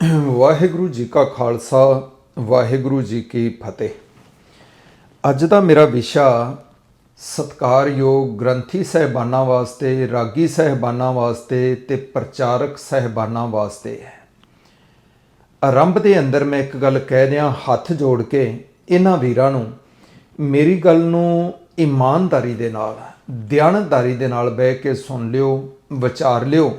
ਵਾਹਿਗੁਰੂ ਜੀ ਕਾ ਖਾਲਸਾ, ਵਾਹਿਗੁਰੂ ਜੀ ਕੀ ਫਤਿਹ। ਅੱਜ ਦਾ ਮੇਰਾ ਵਿਸ਼ਾ ਸਤਕਾਰਯੋਗ ਗ੍ਰੰਥੀ ਸਹਿਬਾਨਾਂ ਵਾਸਤੇ, ਰਾਗੀ ਸਹਿਬਾਨਾਂ ਵਾਸਤੇ ਤੇ ਪ੍ਰਚਾਰਕ ਸਹਿਬਾਨਾਂ ਵਾਸਤੇ ਹੈ। ਆਰੰਭ ਦੇ ਅੰਦਰ ਮੈਂ ਇੱਕ ਗੱਲ ਕਹਿ ਦਿਆਂ, ਹੱਥ ਜੋੜ ਕੇ ਇਹਨਾਂ ਵੀਰਾਂ ਨੂੰ, ਮੇਰੀ ਗੱਲ ਨੂੰ ਇਮਾਨਦਾਰੀ ਦੇ ਨਾਲ ਦਿਆਨਤਦਾਰੀ ਦੇ ਨਾਲ ਬਹਿ ਕੇ ਸੁਣ ਲਿਓ, ਵਿਚਾਰ ਲਿਓ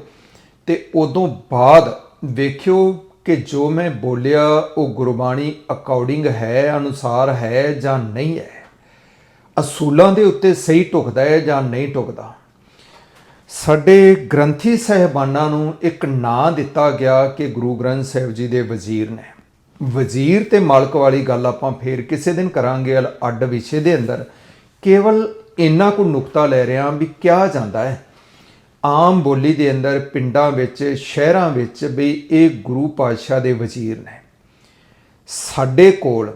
ਤੇ ਉਦੋਂ ਬਾਅਦ ਵੇਖਿਓ ਕਿ ਜੋ ਮੈਂ ਬੋਲਿਆ, ਉਹ ਗੁਰਬਾਣੀ ਅਕੋਰਡਿੰਗ ਹੈ, ਅਨੁਸਾਰ ਹੈ ਜਾਂ ਨਹੀਂ ਹੈ? ਅਸੂਲਾਂ ਦੇ ਉੱਤੇ ਸਹੀ ਟੁਕਦਾ ਹੈ ਜਾਂ ਨਹੀਂ ਟੁਕਦਾ ਸਾਡੇ ਗ੍ਰੰਥੀ ਸਹਿਬਾਨਾਂ ਨੂੰ ਇੱਕ ਨਾਂ ਦਿੱਤਾ ਗਿਆ ਕਿ ਗੁਰੂ ਗ੍ਰੰਥ ਸਾਹਿਬ ਜੀ ਦੇ ਵਜ਼ੀਰ ਨੇ। ਵਜ਼ੀਰ ਤੇ ਮਾਲਕ ਵਾਲੀ ਗੱਲ ਆਪਾਂ ਫੇਰ ਕਿਸੇ ਦਿਨ ਕਰਾਂਗੇ ਅੱਡ ਵਿਸ਼ੇ ਦੇ ਅੰਦਰ। ਕੇਵਲ ਇੰਨਾ ਕੁ ਨੁਕਤਾ ਲੈ ਰਿਹਾ ਵੀ ਕਿਹਾ ਜਾਂਦਾ ਹੈ। ਆਮ ਬੋਲੀ ਦੇ ਅੰਦਰ ਪਿੰਡਾਂ ਵਿੱਚ, ਸ਼ਹਿਰਾਂ ਵਿੱਚ ਵੀ ਇਹ ਗੁਰੂ ਪਾਤਸ਼ਾਹ ਦੇ ਵਜ਼ੀਰ ਨੇ। ਸਾਡੇ ਕੋਲ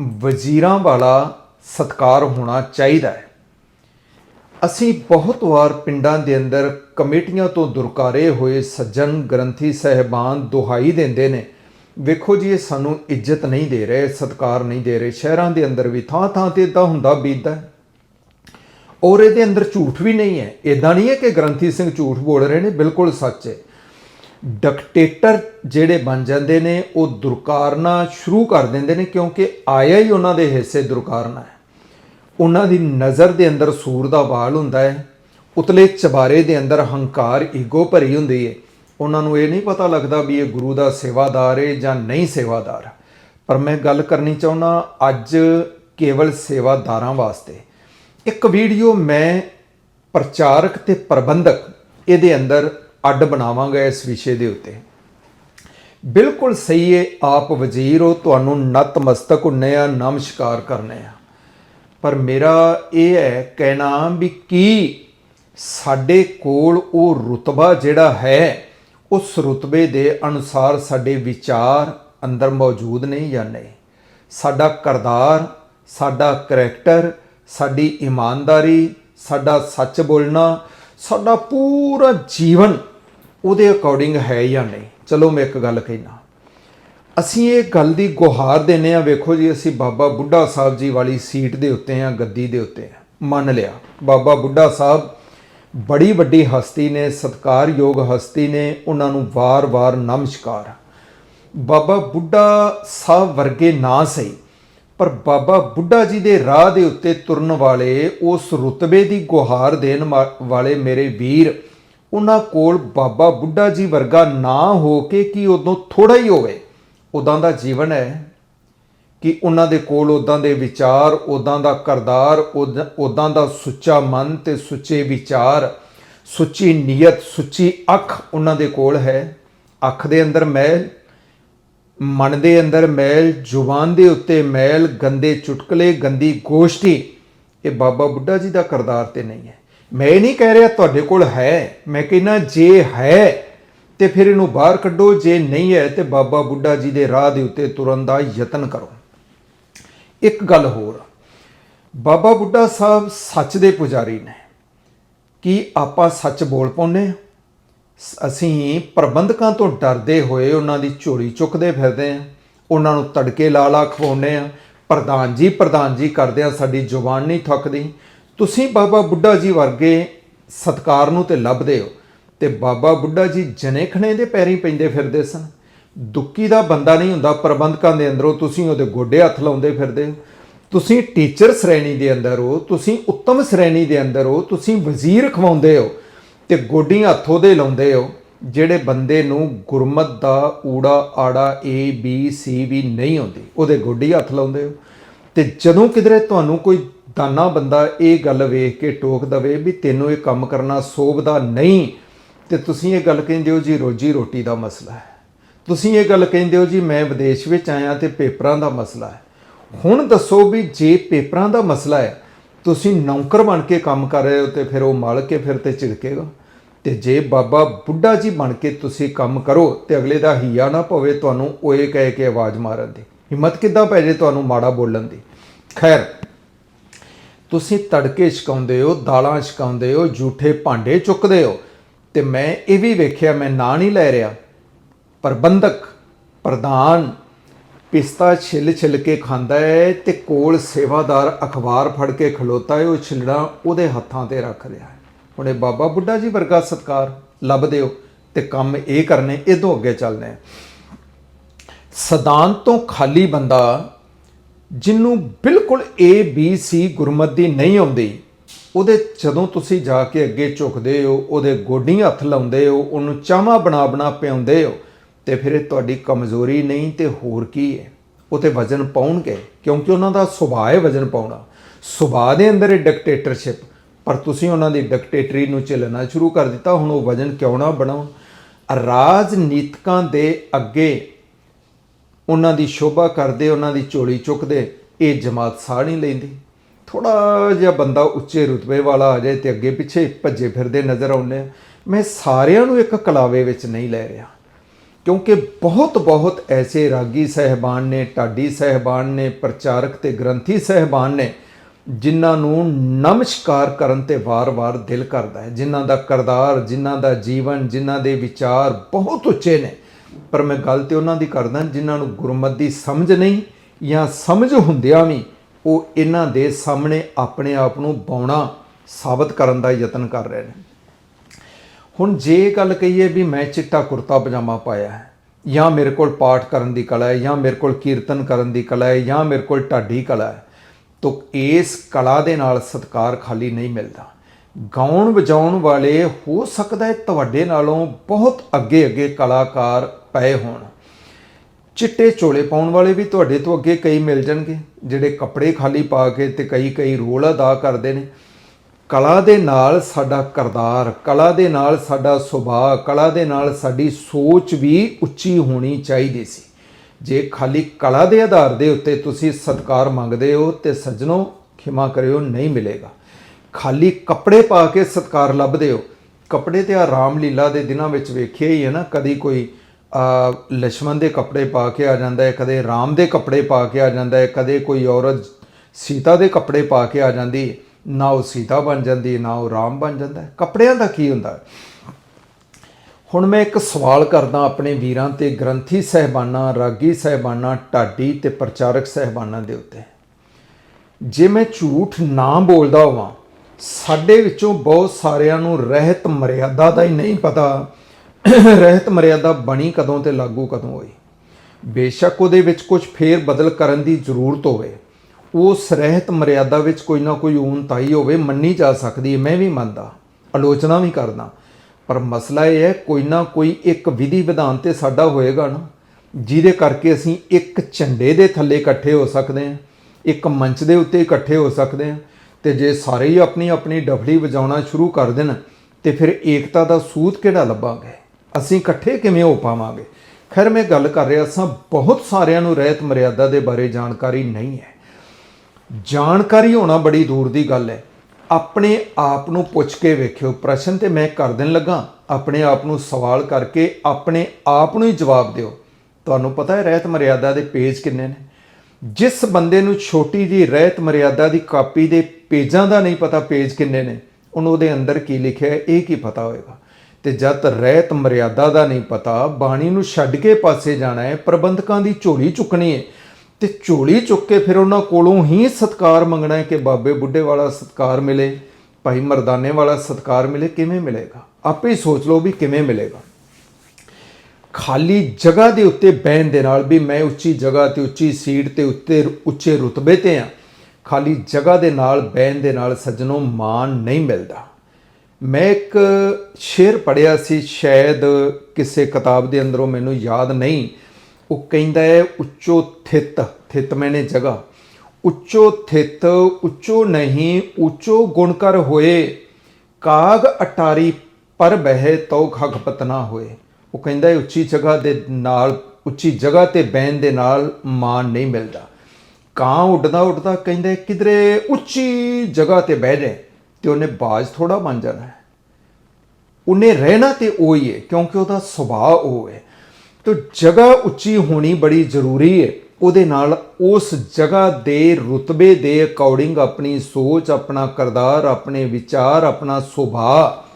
ਵਜ਼ੀਰਾਂ ਵਾਲਾ ਸਤਕਾਰ ਹੋਣਾ ਚਾਹੀਦਾ ਹੈ। ਅਸੀਂ ਬਹੁਤ ਵਾਰ ਪਿੰਡਾਂ ਦੇ ਅੰਦਰ ਕਮੇਟੀਆਂ ਤੋਂ ਦੁਰਕਾਰੇ ਹੋਏ ਸੱਜਣ ਗ੍ਰੰਥੀ ਸਹਿਬਾਨ ਦੁਹਾਈ ਦਿੰਦੇ ਨੇ। ਵੇਖੋ ਜੀ, ਇਹ ਸਾਨੂੰ ਇੱਜ਼ਤ ਨਹੀਂ ਦੇ ਰਹੇ, ਸਤਕਾਰ ਨਹੀਂ ਦੇ ਰਹੇ। ਸ਼ਹਿਰਾਂ ਦੇ ਅੰਦਰ ਵੀ ਥਾਂ ਥਾਂ ਤੇ ਇਦਾਂ ਹੁੰਦਾ ਬੀਤਦਾ ਹੈ। ਔਰ ਇਹਦੇ ਅੰਦਰ ਝੂਠ ਵੀ ਨਹੀਂ ਹੈ। ਇਦਾਂ ਨਹੀਂ ਹੈ ਕਿ ਗ੍ਰੰਥੀ ਸਿੰਘ ਝੂਠ ਬੋਲ ਰਹੇ ਨੇ, ਬਿਲਕੁਲ ਸੱਚ ਹੈ। ਡਿਕਟੇਟਰ ਜਿਹੜੇ ਬਣ ਜਾਂਦੇ ਨੇ, ਉਹ ਦੁਰਕਾਰਨਾ ਸ਼ੁਰੂ ਕਰ ਦਿੰਦੇ ਨੇ ਕਿਉਂਕਿ ਆਇਆ ਹੀ ਉਹਨਾਂ ਦੇ ਹਿੱਸੇ ਦੁਰਕਾਰਨਾ ਹੈ। ਉਹਨਾਂ ਦੀ ਨਜ਼ਰ ਦੇ ਅੰਦਰ ਸੂਰ ਦਾ ਵਾਲ ਹੁੰਦਾ ਹੈ, ਉਤਲੇ ਚਬਾਰੇ ਦੇ ਅੰਦਰ ਹੰਕਾਰ, ਈਗੋ ਭਰੀ ਹੁੰਦੀ ਹੈ। ਉਹਨਾਂ ਨੂੰ ਇਹ ਨਹੀਂ ਪਤਾ ਲੱਗਦਾ ਵੀ ਇਹ ਗੁਰੂ ਦਾ ਸੇਵਾਦਾਰ ਹੈ ਜਾਂ ਨਹੀਂ ਸੇਵਾਦਾਰ। ਪਰ ਮੈਂ ਗੱਲ ਕਰਨੀ ਚਾਹੁੰਦਾ, ਅੱਜ ਕੇਵਲ ਸੇਵਾਦਾਰਾਂ ਵਾਸਤੇ ਇੱਕ ਵੀਡੀਓ ਮੈਂ ਪ੍ਰਚਾਰਕ ਤੇ ਪ੍ਰਬੰਧਕ ਇਹਦੇ ਅੰਦਰ ਅੱਡ ਬਣਾਵਾਂਗਾ ਇਸ ਵਿਸ਼ੇ ਦੇ ਉੱਤੇ। ਬਿਲਕੁਲ ਸਹੀ ਹੈ ਆਪ ਵਜ਼ੀਰ ਹੋ, ਤੁਹਾਨੂੰ ਨਤਮਸਤਕ ਹੁੰਨੇ ਆ, ਨਮਸਕਾਰ ਕਰਨੇ ਆ। ਪਰ ਮੇਰਾ ਇਹ ਹੈ, ਕਹਿਣਾ ਵੀ ਕੀ ਸਾਡੇ ਕੋਲ ਉਹ ਰੁਤਬਾ ਜਿਹੜਾ ਹੈ, ਉਸ ਰੁਤਬੇ ਦੇ ਅਨੁਸਾਰ ਸਾਡੇ ਵਿਚਾਰ ਅੰਦਰ ਮੌਜੂਦ ਨੇ ਜਾਂ ਨਹੀਂ? ਸਾਡਾ ਕਰਦਾਰ, ਸਾਡਾ ਕਰੈਕਟਰ ਸਾਡੀ ਇਮਾਨਦਾਰੀ, ਸਾਡਾ ਸੱਚ ਬੋਲਣਾ, ਸਾਡਾ ਪੂਰਾ ਜੀਵਨ ਉਹਦੇ ਅਕੋਰਡਿੰਗ ਹੈ ਜਾਂ ਨਹੀਂ। ਚਲੋ ਮੈਂ ਇੱਕ ਗੱਲ ਕਹਿਣਾ ਅਸੀਂ ਇਹ ਗੱਲ ਦੀ ਗੁਹਾਰ ਦਿੰਨੇ ਆ ਵੇਖੋ ਜੀ, ਅਸੀਂ ਬਾਬਾ ਬੁੱਢਾ ਸਾਹਿਬ ਜੀ ਵਾਲੀ ਸੀਟ ਦੇ ਉੱਤੇ ਆ ਗੱਦੀ ਦੇ ਉੱਤੇ ਆ ਮੰਨ ਲਿਆ, ਬਾਬਾ ਬੁੱਢਾ ਸਾਹਿਬ ਬੜੀ ਵੱਡੀ ਹਸਤੀ ਨੇ, ਸਤਕਾਰਯੋਗ ਹਸਤੀ ਨੇ, ਉਹਨਾਂ ਨੂੰ ਵਾਰ-ਵਾਰ ਨਮਸਕਾਰ। ਬਾਬਾ ਬੁੱਢਾ ਸਾਹਿਬ ਵਰਗੇ ਨਾ ਸਹੀ। ਪਰ ਬਾਬਾ ਬੁੱਢਾ ਜੀ ਦੇ ਰਾਹ ਦੇ ਉੱਤੇ ਤੁਰਨ ਵਾਲੇ, ਉਸ ਰੁਤਬੇ ਦੀ ਗੁਹਾਰ ਦੇਣ ਮਾ- ਵਾਲੇ ਮੇਰੇ ਵੀਰ, ਉਹਨਾਂ ਕੋਲ ਬਾਬਾ ਬੁੱਢਾ ਜੀ ਵਰਗਾ ਨਾ ਹੋ ਕੇ ਕੀ ਉਦੋਂ ਥੋੜਾ ਹੀ ਹੋਵੇ? ਉਦਾਂ ਦਾ ਜੀਵਨ ਹੈ ਕਿ ਉਹਨਾਂ ਦੇ ਕੋਲ ਉਦਾਂ ਦੇ ਵਿਚਾਰ, ਉਦਾਂ ਦਾ ਕਰਦਾਰ, ਉਦ- ਉਦਾਂ ਦਾ ਸੁੱਚਾ ਮਨ ਤੇ ਸੁੱਚੇ ਵਿਚਾਰ, ਸੁੱਚੀ ਨੀਅਤ, ਸੁੱਚੀ ਅੱਖ ਉਹਨਾਂ ਦੇ ਕੋਲ ਹੈ। ਅੱਖ ਦੇ ਅੰਦਰ ਮੈਲ ਮਨ ਦੇ ਅੰਦਰ ਮੈਲ, ਜ਼ੁਬਾਨ ਦੇ ਉੱਤੇ ਮੈਲ, ਗੰਦੇ ਚੁਟਕਲੇ, ਗੰਦੀ ਗੋਸ਼ਟੀ, ਇਹ ਬਾਬਾ ਬੁੱਢਾ ਜੀ ਦਾ ਕਰਦਾਰ ਤੇ ਨਹੀਂ ਹੈ। ਮੈਂ ਇਹ ਨਹੀਂ ਕਹਿ ਰਿਹਾ ਤੁਹਾਡੇ ਕੋਲ ਹੈ। ਮੈਂ ਕਹਿੰਦਾ ਜੇ ਹੈ, ਤੇ ਫਿਰ ਇਹਨੂੰ ਬਾਹਰ ਕੱਢੋ। ਜੇ ਨਹੀਂ ਹੈ, ਤੇ ਬਾਬਾ ਬੁੱਢਾ ਜੀ ਦੇ ਰਾਹ ਦੇ ਉੱਤੇ ਤੁਰਨ ਦਾ ਯਤਨ ਕਰੋ। ਇੱਕ ਗੱਲ ਹੋਰ, ਬਾਬਾ ਬੁੱਢਾ ਸਾਹਿਬ ਸੱਚ ਦੇ ਪੁਜਾਰੀ ਨੇ। ਕੀ ਆਪਾਂ ਸੱਚ ਬੋਲ ਪਾਉਂਦੇ ਹਾਂ? ਅਸੀਂ ਪ੍ਰਬੰਧਕਾਂ ਤੋਂ ਡਰਦੇ ਹੋਏ ਉਹਨਾਂ ਦੀ ਝੋਲੀ ਚੁੱਕਦੇ ਫਿਰਦੇ ਆ ਉਹਨਾਂ ਨੂੰ ਤੜਕੇ ਲਾ ਲਾ ਖਵਾਉਂਦੇ ਆ ਪ੍ਰਧਾਨ ਜੀ ਪ੍ਰਧਾਨ ਜੀ ਕਰਦੇ ਆ ਸਾਡੀ ਜ਼ੁਬਾਨ ਨਹੀਂ ਥੱਕਦੀ। ਤੁਸੀਂ ਬਾਬਾ ਬੁੱਢਾ ਜੀ ਵਰਗੇ ਸਤਕਾਰ ਨੂੰ ਤੇ ਲੱਭਦੇ ਹੋ ਤੇ ਬਾਬਾ ਬੁੱਢਾ ਜੀ ਜਨੇਖਣੇ ਦੇ ਪੈਰੀ ਪੈਂਦੇ ਫਿਰਦੇ ਸਨ। ਦੁੱਕੀ ਦਾ ਬੰਦਾ ਨਹੀਂ ਹੁੰਦਾ, ਪ੍ਰਬੰਧਕਾਂ ਦੇ ਅੰਦਰੋਂ ਤੁਸੀਂ ਉਹਦੇ ਗੋਡੇ ਹੱਥ ਲਾਉਂਦੇ ਫਿਰਦੇ ਹੋ। ਤੁਸੀਂ ਟੀਚਰ ਸ਼੍ਰੇਣੀ ਦੇ ਅੰਦਰ ਹੋ, ਤੁਸੀਂ ਉੱਤਮ ਸ਼੍ਰੇਣੀ ਦੇ ਅੰਦਰ ਹੋ, ਤੁਸੀਂ ਵਜ਼ੀਰ ਖਵਾਉਂਦੇ ਹੋ। ਤੇ ਗੋਡੀਆਂ ਹੱਥੋਂ ਦੇ ਲਾਉਂਦੇ ਹੋ, ਜਿਹੜੇ ਬੰਦੇ ਨੂੰ ਗੁਰਮਤ ਦਾ ਊੜਾ ਆੜਾ ਏ ਬੀ ਸੀ ਵੀ ਨਹੀਂ ਆਉਂਦੀ, ਉਹਦੇ ਗੋਡੀ ਹੱਥ ਲਾਉਂਦੇ ਹੋ। ਤੇ ਜਦੋਂ ਕਿਧਰੇ ਤੁਹਾਨੂੰ ਕੋਈ ਦਾਨਾ ਬੰਦਾ ਇਹ ਗੱਲ ਵੇਖ ਕੇ ਟੋਕ ਦਵੇ ਵੀ ਤੈਨੂੰ ਇਹ ਕੰਮ ਕਰਨਾ ਸੋਭਦਾ ਨਹੀਂ, ਤੇ ਤੁਸੀਂ ਇਹ ਗੱਲ ਕਹਿੰਦੇ ਹੋ ਜੀ ਰੋਜੀ ਰੋਟੀ ਦਾ ਮਸਲਾ ਹੈ। ਤੁਸੀਂ ਇਹ ਗੱਲ ਕਹਿੰਦੇ ਹੋ ਜੀ ਮੈਂ ਵਿਦੇਸ਼ ਵਿੱਚ ਆਇਆ ਤੇ ਪੇਪਰਾਂ ਦਾ ਮਸਲਾ ਹੈ। ਹੁਣ ਦੱਸੋ ਵੀ ਜੇ ਪੇਪਰਾਂ ਦਾ ਮਸਲਾ ਹੈ ਤੁਸੀਂ ਨੌਕਰ ਬਣ ਕੇ ਕੰਮ ਕਰ ਰਹੇ ਹੋ ਤੇ ਫਿਰ ਉਹ ਮਾਲਕ ਕੇ ਫਿਰ ਤੇ ਝਿੜਕੇਗਾ। ਤੇ ਜੇ ਬਾਬਾ ਬੁੱਢਾ ਜੀ ਬਣ ਕੇ ਤੁਸੀਂ ਕੰਮ ਕਰੋ ਤੇ ਅਗਲੇ ਦਾ ਹੀਆ ਨਾ ਪਵੇ, ਤੁਹਾਨੂੰ ਓਏ ਕਹਿ ਕੇ ਆਵਾਜ਼ ਮਾਰਨ ਦੀ। ਹਿੰਮਤ ਕਿੱਦਾਂ ਪੈ ਜੇ ਤੁਹਾਨੂੰ ਮਾੜਾ ਬੋਲਣ ਦੀ? ਖੈਰ, ਤੁਸੀਂ ਤੜਕੇ ਛਕਾਉਂਦੇ ਹੋ, ਦਾਲਾਂ ਛਕਾਉਂਦੇ ਹੋ, ਝੂਠੇ ਭਾਂਡੇ ਚੁੱਕਦੇ ਹੋ। ਤੇ ਮੈਂ ਇਹ ਵੀ ਵੇਖਿਆ, ਮੈਂ ਨਾਂ ਨਹੀਂ ਲੈ ਰਿਹਾ। ਪ੍ਰਬੰਧਕ, ਪ੍ਰਧਾਨ ਪਿਸਤਾ ਛਿੱਲ ਛਿੱਲ ਕੇ ਖਾਂਦਾ ਹੈ ਤੇ ਕੋਲ ਸੇਵਾਦਾਰ ਅਖਬਾਰ ਫੜ ਕੇ ਖਲੋਤਾ ਹੈ ਉਹ ਛਿਲੜਾ ਉਹਦੇ ਹੱਥਾਂ ਤੇ ਰੱਖ ਰਿਹਾ ਹੈ ਹੁਣ ਇਹ ਬਾਬਾ ਬੁੱਢਾ ਜੀ ਵਰਗਾ ਸਤਕਾਰ ਲੱਭਦੇ ਹੋ ਤੇ ਕੰਮ ਇਹ ਕਰਨੇ, ਇਹ ਤੋਂ ਅੱਗੇ ਚੱਲਨੇ ਆ ਸਦਾਨ ਤੋਂ ਖਾਲੀ ਬੰਦਾ ਜਿਹਨੂੰ ਬਿਲਕੁਲ ਏ ਬੀ ਸੀ ਗੁਰਮਤ ਦੀ ਨਹੀਂ ਆਉਂਦੀ, ਉਹਦੇ ਜਦੋਂ ਤੁਸੀਂ ਜਾ ਕੇ ਅੱਗੇ ਝੁਕਦੇ ਹੋ, ਉਹਦੇ ਗੋਡੀ ਹੱਥ ਲਾਉਂਦੇ ਹੋ, ਉਹਨੂੰ ਚਾਹਾਂ ਬਣਾ ਬਣਾ ਪਿਆਉਂਦੇ ਹੋ ਤੇ ਫਿਰ ਇਹ ਤੁਹਾਡੀ ਕਮਜ਼ੋਰੀ ਨਹੀਂ ਤੇ ਹੋਰ ਕੀ ਹੈ? ਉਹ ਤੇ ਵਜਨ ਪਾਉਣਗੇ, ਕਿਉਂਕਿ ਉਹਨਾਂ ਦਾ ਸੁਭਾਅ ਹੈ ਵਜਨ ਪਾਉਣਾ। ਸੁਭਾਅ ਦੇ ਅੰਦਰ ਇਹ ਡਿਕਟੇਟਰਸ਼ਿਪ ਪਰ ਤੁਸੀਂ ਉਹਨਾਂ ਦੀ ਡਿਕਟੇਟਰੀ ਨੂੰ ਝੱਲਣਾ ਸ਼ੁਰੂ ਕਰ ਦਿੱਤਾ, ਹੁਣ ਉਹ ਵਜਨ ਕਿਉਂ ਨਾ ਬਣਾਉਣ? ਰਾਜਨੀਤਿਕਾਂ ਦੇ ਅੱਗੇ ਉਹਨਾਂ ਦੀ ਸ਼ੋਭਾ ਕਰਦੇ, ਉਹਨਾਂ ਦੀ ਚੋਲੀ ਚੁੱਕਦੇ, ਇਹ ਜਮਾਤ ਸਾਹ ਨਹੀਂ ਲੈਂਦੀ। ਥੋੜਾ ਜਿਹਾ ਬੰਦਾ ਉੱਚੇ ਰੁਤਬੇ ਵਾਲਾ ਆ ਜਾਏ ਤੇ ਅੱਗੇ ਪਿੱਛੇ ਭੱਜੇ ਫਿਰਦੇ ਨਜ਼ਰ ਆਉਂਦੇ ਆ। ਮੈਂ ਸਾਰਿਆਂ ਨੂੰ ਇੱਕ ਕਲਾਵੇ ਵਿੱਚ ਨਹੀਂ ਲੈ ਰਿਹਾ। ਕਿਉਂਕਿ ਬਹੁਤ ਬਹੁਤ ਐਸੇ ਰਾਗੀ ਸਹਿਬਾਨ ਨੇ, ਢਾਡੀ ਸਹਿਬਾਨ ਨੇ, ਪ੍ਰਚਾਰਕ ਤੇ ਗ੍ਰੰਥੀ ਸਹਿਬਾਨ ਨੇ, ਜਿਨ੍ਹਾਂ ਨੂੰ ਨਮਸਕਾਰ ਕਰਨ ਤੇ ਵਾਰ-ਵਾਰ ਦਿਲ ਕਰਦਾ ਹੈ। ਜਿਨ੍ਹਾਂ ਦਾ ਕਰਦਾਰ, ਜਿਨ੍ਹਾਂ ਦਾ ਜੀਵਨ, ਜਿਨ੍ਹਾਂ ਦੇ ਵਿਚਾਰ ਬਹੁਤ ਉੱਚੇ ਨੇ। ਪਰ ਮੈਂ ਗੱਲ ਤੇ ਉਹਨਾਂ ਦੀ ਕਰਦਾ, ਜਿਨ੍ਹਾਂ ਨੂੰ ਗੁਰਮਤ ਦੀ ਸਮਝ ਨਹੀਂ ਜਾਂ ਸਮਝ ਹੁੰਦਿਆਂ ਵੀ ਉਹ ਇਹਨਾਂ ਦੇ ਸਾਹਮਣੇ ਆਪਣੇ ਆਪ ਨੂੰ ਬਾਉਣਾ ਸਾਬਤ ਕਰਨ ਦਾ ਯਤਨ ਕਰ ਰਹੇ ਨੇ। ਹੁਣ ਜੇ ਗੱਲ ਕਹੀਏ ਵੀ ਮੈਂ ਚਿੱਟਾ ਕੁਰਤਾ ਪਜਾਮਾ ਪਾਇਆ ਹੈ, ਜਾਂ ਮੇਰੇ ਕੋਲ ਪਾਠ ਕਰਨ ਦੀ ਕਲਾ ਹੈ, ਜਾਂ ਮੇਰੇ ਕੋਲ ਕੀਰਤਨ ਕਰਨ ਦੀ ਕਲਾ ਹੈ, ਜਾਂ ਮੇਰੇ ਕੋਲ ਢਾਡੀ ਕਲਾ ਹੈ, ਤਾਂ ਇਸ ਕਲਾ ਦੇ ਨਾਲ ਸਤਕਾਰ ਖਾਲੀ ਨਹੀਂ ਮਿਲਦਾ। ਗਾਉਣ ਵਜਾਉਣ ਵਾਲੇ ਹੋ ਸਕਦਾ ਹੈ ਤੁਹਾਡੇ ਨਾਲੋਂ ਬਹੁਤ ਅੱਗੇ ਅੱਗੇ ਕਲਾਕਾਰ ਪਏ ਹੋਣ। ਚਿੱਟੇ ਚੋਲੇ ਪਾਉਣ ਵਾਲੇ ਵੀ ਤੁਹਾਡੇ ਤੋਂ ਅੱਗੇ ਕਈ ਮਿਲ ਜਾਣਗੇ, ਜਿਹੜੇ ਕੱਪੜੇ ਖਾਲੀ ਪਾ ਕੇ ਤੇ ਕਈ ਕਈ ਰੋਲ ਅਦਾ ਕਰਦੇ ਨੇ। ਕਲਾ ਦੇ ਨਾਲ ਸਾਡਾ ਕਰਦਾਰ, ਕਲਾ ਦੇ ਨਾਲ ਸਾਡਾ ਸੁਭਾਅ, ਕਲਾ ਦੇ ਨਾਲ ਸਾਡੀ ਸੋਚ ਵੀ ਉੱਚੀ ਹੋਣੀ ਚਾਹੀਦੀ ਸੀ। ਜੇ ਖਾਲੀ ਕਲਾ ਦੇ ਆਧਾਰ ਦੇ ਉੱਤੇ ਤੁਸੀਂ ਸਤਕਾਰ ਮੰਗਦੇ ਹੋ ਤੇ ਸੱਜਣੋ, ਖਿਮਾ ਕਰਿਓ, ਨਹੀਂ ਮਿਲੇਗਾ। ਖਾਲੀ ਕੱਪੜੇ ਪਾ ਕੇ ਸਤਕਾਰ ਲੱਭਦੇ ਹੋ। ਕੱਪੜੇ ਤੇ ਆ ਰਾਮ ਲੀਲਾ ਦੇ ਦਿਨਾਂ ਵਿੱਚ ਵੇਖਿਆ ਹੀ ਹੈ ਨਾ, ਕਦੀ ਕੋਈ ਲక్ష్మణ ਦੇ ਕੱਪੜੇ ਪਾ ਕੇ ਆ ਜਾਂਦਾ ਹੈ, ਕਦੇ ਰਾਮ ਦੇ ਕੱਪੜੇ ਪਾ ਕੇ ਆ ਜਾਂਦਾ ਹੈ, ਕਦੇ ਕੋਈ ਔਰਤ ਸੀਤਾ ਦੇ ਕੱਪੜੇ ਪਾ ਕੇ ਆ ਜਾਂਦੀ ਨਾ ਉਹ ਸੀਤਾ ਬਣ ਜਾਂਦੀ, ਨਾ ਉਹ ਰਾਮ ਬਣ ਜਾਂਦਾ। ਕੱਪੜਿਆਂ ਦਾ ਕੀ ਹੁੰਦਾ? ਹੁਣ ਮੈਂ ਇੱਕ ਸਵਾਲ ਕਰਦਾ ਆਪਣੇ ਵੀਰਾਂ ਤੇ ਗ੍ਰੰਥੀ ਸਹਿਬਾਨਾਂ, ਰਾਗੀ ਸਹਿਬਾਨਾਂ, ਢਾਡੀ ਤੇ ਪ੍ਰਚਾਰਕ ਸਹਿਬਾਨਾਂ ਦੇ ਉੱਤੇ। ਜੇ ਮੈਂ ਝੂਠ ਨਾ ਬੋਲਦਾ ਹੋਵਾਂ, ਸਾਡੇ ਵਿੱਚੋਂ ਬਹੁਤ ਸਾਰਿਆਂ ਨੂੰ ਰਹਿਤ ਮਰਿਆਦਾ ਦਾ ਹੀ ਨਹੀਂ ਪਤਾ, ਰਹਿਤ ਮਰਿਆਦਾ ਬਣੀ ਕਦੋਂ ਤੇ ਲਾਗੂ ਕਦੋਂ ਹੋਈ। ਬੇਸ਼ੱਕ ਉਹਦੇ ਵਿੱਚ ਕੁਝ ਫੇਰ ਬਦਲ ਕਰਨ ਦੀ ਜ਼ਰੂਰਤ ਹੋਵੇ। ਉਸ ਰਹਿਤ ਮਰਿਆਦਾ ਵਿੱਚ ਕੋਈ ਨਾ ਕੋਈ ਊਨਤਾਈ ਹੋਵੇ, ਮੰਨੀ ਜਾ ਸਕਦੀ ਹੈ, ਮੈਂ ਵੀ ਮੰਨਦਾ, ਆਲੋਚਨਾ ਵੀ ਕਰਦਾ। ਪਰ ਮਸਲਾ ਇਹ ਹੈ, ਕੋਈ ਨਾ ਕੋਈ ਇੱਕ ਵਿਧੀ ਵਿਧਾਨ ਤੇ ਸਾਡਾ ਹੋਏਗਾ ਨਾ, ਜਿਹਦੇ ਕਰਕੇ ਅਸੀਂ ਇੱਕ ਝੰਡੇ ਦੇ ਥੱਲੇ ਇਕੱਠੇ ਹੋ ਸਕਦੇ ਹਾਂ, ਇੱਕ ਮੰਚ ਦੇ ਉੱਤੇ ਇਕੱਠੇ ਹੋ ਸਕਦੇ ਹਾਂ, ਤੇ ਜੇ ਸਾਰੇ ਹੀ ਆਪਣੀ ਆਪਣੀ ਡਫਲੀ ਵਜਾਉਣਾ ਸ਼ੁਰੂ ਕਰ ਦੇਣ, ਤੇ ਫਿਰ ਏਕਤਾ ਦਾ ਸੂਤ ਕਿਹੜਾ ਲੱਭਾਂਗੇ? ਅਸੀਂ ਇਕੱਠੇ ਕਿਵੇਂ ਹੋ ਪਾਵਾਂਗੇ? ਖੈਰ, ਮੈਂ ਗੱਲ ਕਰ ਰਿਹਾ ਸਾਂ, ਬਹੁਤ ਸਾਰਿਆਂ ਨੂੰ ਰਹਿਤ ਮਰਿਆਦਾ ਦੇ ਬਾਰੇ ਜਾਣਕਾਰੀ ਨਹੀਂ ਹੈ। ਜਾਣਕਾਰੀ ਹੋਣਾ ਬੜੀ ਦੂਰ ਦੀ ਗੱਲ ਹੈ। ਆਪਣੇ ਆਪ ਨੂੰ ਪੁੱਛ ਕੇ ਵੇਖਿਓ। ਪ੍ਰਸ਼ਨ ਤੇ ਮੈਂ ਕਰ ਦੇਣ ਲੱਗਾ। ਆਪਣੇ ਆਪ ਨੂੰ ਸਵਾਲ ਕਰਕੇ ਆਪਣੇ ਆਪ ਨੂੰ ਹੀ ਜਵਾਬ ਦਿਓ। ਤੁਹਾਨੂੰ ਪਤਾ ਹੈ ਰਹਿਤ ਮਰਿਆਦਾ ਦੇ ਪੇਜ ਕਿੰਨੇ ਨੇ? ਜਿਸ ਬੰਦੇ ਨੂੰ ਛੋਟੀ ਜੀ ਰਹਿਤ ਮਰਿਆਦਾ ਦੀ ਕਾਪੀ ਦੇ ਪੇਜਾਂ ਦਾ ਨਹੀਂ ਪਤਾ ਪੇਜ ਕਿੰਨੇ ਨੇ, ਉਹਨੂੰ ਉਹਦੇ ਅੰਦਰ ਕੀ ਲਿਖਿਆ ਹੈ, ਇਹ ਕੀ ਪਤਾ ਹੋਏਗਾ? ਤੇ ਜਦ ਰਹਿਤ ਮਰਿਆਦਾ ਦਾ ਨਹੀਂ ਪਤਾ, ਬਾਣੀ ਨੂੰ ਛੱਡ ਕੇ ਪਾਸੇ ਜਾਣਾ ਹੈ, ਪ੍ਰਬੰਧਕਾਂ ਦੀ ਝੋਲੀ ਚੁੱਕਣੀ ਹੈ। ਤੇ ਝੋਲੀ ਚੁੱਕ ਕੇ ਫਿਰ ਉਹਨਾਂ ਕੋਲੋਂ ਹੀ ਸਤਕਾਰ ਮੰਗਣਾ ਹੈ ਕਿ ਬਾਬੇ ਬੁੱਢੇ ਵਾਲਾ ਸਤਕਾਰ ਮਿਲੇ, ਭਾਈ ਮਰਦਾਨੇ ਵਾਲਾ ਸਤਕਾਰ ਮਿਲੇ, ਕਿਵੇਂ ਮਿਲੇਗਾ? ਆਪੇ ਹੀ ਸੋਚ ਲਓ ਵੀ ਕਿਵੇਂ ਮਿਲੇਗਾ। ਖਾਲੀ ਜਗ੍ਹਾ ਦੇ ਉੱਤੇ ਬਹਿਣ ਦੇ ਨਾਲ ਵੀ ਮੈਂ ਉੱਚੀ ਜਗ੍ਹਾ ਤੇ ਉੱਚੀ ਸੀਟ ਤੇ ਉੱਤੇ ਉੱਚੇ ਰੁਤਬੇ ਤੇ ਆ ਖਾਲੀ ਜਗ੍ਹਾ ਦੇ ਨਾਲ ਬਹਿਣ ਦੇ ਨਾਲ ਸੱਜਣੋਂ ਮਾਣ ਨਹੀਂ ਮਿਲਦਾ। ਮੈਂ ਇੱਕ ਸ਼ੇਰ ਪੜਿਆ ਸੀ, ਸ਼ਾਇਦ ਕਿਸੇ ਕਿਤਾਬ ਦੇ ਅੰਦਰੋਂ ਮੈਨੂੰ ਯਾਦ ਨਹੀਂ। ਉਹ ਕਹਿੰਦਾ ਹੈ, ਉੱਚੋ ਥਿਤ। ਥਿਤ ਮੈਨੇ ਜਗ੍ਹਾ। ਉੱਚੋ ਥਿਤ, ਉੱਚੋ ਨਹੀਂ, ਉੱਚੋ ਗੁਣ ਕਰ ਹੋਏ। ਕਾਗ ਅਟਾਰੀ ਪਰ ਬਹਿ ਤਉ ਖਗ ਨਾ ਹੋਏ। ਉਹ ਕਹਿੰਦਾ ਹੈ, ਉੱਚੀ ਜਗ੍ਹਾ ਦੇ ਨਾਲ, ਉੱਚੀ ਜਗ੍ਹਾ ਤੇ ਬੈਣ ਦੇ ਨਾਲ ਮਾਣ ਨਹੀਂ ਮਿਲਦਾ। ਕਾਂ ਉੱਡਦਾ ਉੱਡਦਾ ਕਹਿੰਦਾ ਕਿਧਰੇ ਉੱਚੀ ਜਗ੍ਹਾ ਤੇ ਬਹਿ ਜਾਏ ਤੇ ਉਹਨੇ ਬਾਜ ਥੋੜਾ ਬਣ ਜਾਣਾ ਹੈ। ਉਹਨੇ ਰਹਿਣਾ ਤੇ ਉਹ ਹੀ ਹੈ, ਕਿਉਂਕਿ ਉਹਦਾ ਸੁਭਾਅ ਉਹ ਹੈ। ਤੋ ਜਗ੍ਹਾ ਉੱਚੀ ਹੋਣੀ ਬੜੀ ਜ਼ਰੂਰੀ ਹੈ ਉਹਦੇ ਨਾਲ ਉਸ ਜਗ੍ਹਾ ਦੇ ਰੁਤਬੇ ਦੇ ਅਕੋਰਡਿੰਗ ਆਪਣੀ ਸੋਚ, ਆਪਣਾ ਕਰਦਾਰ, ਆਪਣੇ ਵਿਚਾਰ, ਆਪਣਾ ਸੁਭਾਅ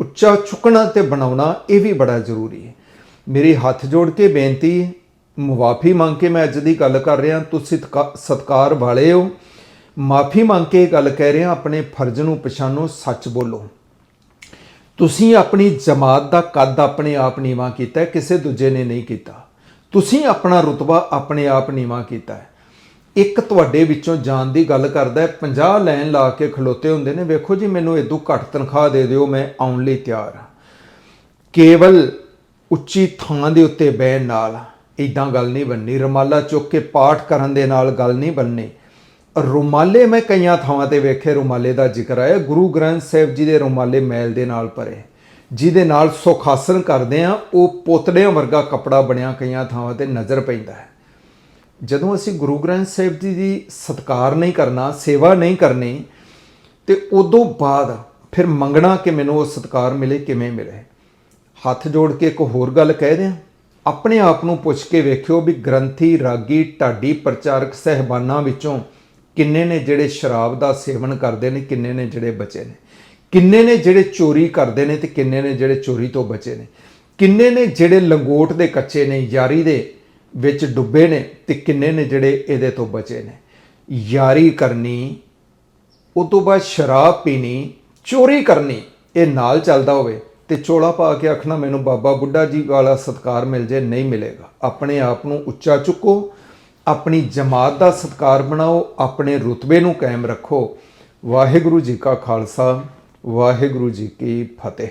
ਉੱਚਾ ਚੁੱਕਣਾ ਤੇ ਬਣਾਉਣਾ ਇਹ ਵੀ ਬੜਾ ਜ਼ਰੂਰੀ ਹੈ ਮੇਰੀ ਹੱਥ ਜੋੜ ਕੇ ਬੇਨਤੀ ਹੈ ਮੁਆਫੀ ਮੰਗ ਕੇ ਮੈਂ ਅੱਜ ਦੀ ਗੱਲ ਕਰ ਰਿਹਾ। ਤੁਸੀਂ ਤਕਾ- ਸਤਿਕਾਰ ਵਾਲੇ ਹੋ। ਮਾਫੀ ਮੰਗ ਕੇ ਗੱਲ ਕਹਿ ਰਿਹਾ, ਆਪਣੇ ਫਰਜ਼ ਨੂੰ ਪਛਾਣੋ, ਸੱਚ ਬੋਲੋ। ਤੁਸੀਂ ਆਪਣੀ ਜਮਾਤ ਦਾ ਕੱਦ ਆਪਣੇ ਆਪ ਨੀਵਾਂ ਕੀਤਾ ਹੈ, ਕਿਸੇ ਦੂਜੇ ਨੇ ਨਹੀਂ ਕੀਤਾ। ਤੁਸੀਂ ਆਪਣਾ ਰੁਤਬਾ ਆਪਣੇ ਆਪ ਨੀਵਾਂ ਕੀਤਾ ਹੈ। ਇੱਕ ਤੁਹਾਡੇ ਵਿੱਚੋਂ ਜਾਣ ਦੀ ਗੱਲ ਕਰਦਾ ਹੈ 50 ਲਾਈਨ ਲਾ ਕੇ ਖਲੋਤੇ ਹੁੰਦੇ ਨੇ, ਵੇਖੋ ਜੀ ਮੈਨੂੰ ਇਦੋਂ ਘੱਟ ਤਨਖਾਹ ਦੇ ਦਿਓ, ਮੈਂ ਆਉਣ ਲਈ ਤਿਆਰ ਹਾਂ। ਕੇਵਲ ਉੱਚੀ ਥਾਂ ਦੇ ਉੱਤੇ ਬਹਿਣ ਨਾਲ ਇਦਾਂ ਗੱਲ ਨਹੀਂ ਬਣਨੀ, ਰੁਮਾਲਾ ਚੁੱਕ ਕੇ ਪਾਠ ਕਰਨ ਦੇ ਨਾਲ ਗੱਲ ਨਹੀਂ ਬਣਨੀ। ਰੁਮਾਲੇ ਮੈਂ ਕਈਆਂ ਥਾਵਾਂ ਤੇ ਵੇਖੇ, ਰੁਮਾਲੇ ਦਾ ਜ਼ਿਕਰ ਆਇਆ। ਗੁਰੂ ਗ੍ਰੰਥ ਸਾਹਿਬ ਜੀ ਦੇ ਰੁਮਾਲੇ ਮੈਲ ਦੇ ਨਾਲ ਭਰੇ। ਜਿਹਦੇ ਨਾਲ ਸੁਖਾਸਨ ਕਰਦੇ ਆ ਉਹ ਪੋਤੜਿਆਂ ਵਰਗਾ ਕਪੜਾ ਬਣਿਆ ਕਈਆਂ ਥਾਵਾਂ ਤੇ ਨਜ਼ਰ ਪੈਂਦਾ ਹੈ। ਜਦੋਂ ਅਸੀਂ ਗੁਰੂ ਗ੍ਰੰਥ ਸਾਹਿਬ ਜੀ ਦੀ ਸਤਕਾਰ ਨਹੀਂ ਕਰਨਾ, ਸੇਵਾ ਨਹੀਂ ਕਰਨੀ, ਤੇ ਉਦੋਂ ਬਾਅਦ ਫਿਰ ਮੰਗਣਾ ਕਿ ਮੈਨੂੰ ਉਹ ਸਤਕਾਰ ਮਿਲੇ, ਕਿਵੇਂ ਮਿਲੇ? ਹੱਥ ਜੋੜ ਕੇ ਇੱਕ ਹੋਰ ਗੱਲ ਕਹਿ ਦਿਆਂ। ਆਪਣੇ ਆਪ ਨੂੰ ਪੁੱਛ ਕੇ ਵੇਖਿਓ ਵੀ ਗ੍ਰੰਥੀ, ਰਾਗੀ, ਢਾਡੀ, ਪ੍ਰਚਾਰਕ, ਸਹਿਬਾਨਾਂ ਵਿੱਚੋਂ ਕਿੰਨੇ ਨੇ ਜਿਹੜੇ ਸ਼ਰਾਬ ਦਾ ਸੇਵਨ ਕਰਦੇ ਨੇ, ਕਿੰਨੇ ਨੇ ਜਿਹੜੇ ਬਚੇ ਨੇ? ਕਿੰਨੇ ਨੇ ਜਿਹੜੇ ਚੋਰੀ ਕਰਦੇ ਨੇ ਤੇ ਕਿੰਨੇ ਨੇ ਜਿਹੜੇ ਚੋਰੀ ਤੋਂ ਬਚੇ ਨੇ? ਕਿੰਨੇ ਨੇ ਜਿਹੜੇ ਲੰਗੋਟ ਦੇ ਕੱਚੇ ਨੇ, ਯਾਰੀ ਦੇ ਵਿੱਚ ਡੁੱਬੇ ਨੇ ਤੇ ਕਿੰਨੇ ਨੇ ਜਿਹੜੇ ਇਹਦੇ ਤੋਂ ਬਚੇ ਨੇ? ਯਾਰੀ ਕਰਨੀ ਉਸ ਤੋਂ ਬਾਅਦ ਸ਼ਰਾਬ ਪੀਣੀ, ਚੋਰੀ ਕਰਨੀ, ਇਹ ਨਾਲ ਚੱਲਦਾ ਹੋਵੇ ਤੇ ਚੋਲਾ ਪਾ ਕੇ ਆਖਣਾ, ਮੈਨੂੰ ਬਾਬਾ ਬੁੱਢਾ ਜੀ ਵਾਲਾ ਸਤਕਾਰ ਮਿਲ ਜੇ, ਨਹੀਂ ਮਿਲੇਗਾ। ਆਪਣੇ ਆਪ ਨੂੰ ਉੱਚਾ ਚੁੱਕੋ ਆਪਣੀ ਜਮਾਤ ਦਾ ਸਤਕਾਰ ਬਣਾਓ, ਆਪਣੇ ਰੁਤਬੇ ਨੂੰ ਕਾਇਮ ਰੱਖੋ। ਵਾਹਿਗੁਰੂ ਜੀ ਕਾ ਖਾਲਸਾ, ਵਾਹਿਗੁਰੂ ਜੀ ਕੀ ਫਤਿਹ।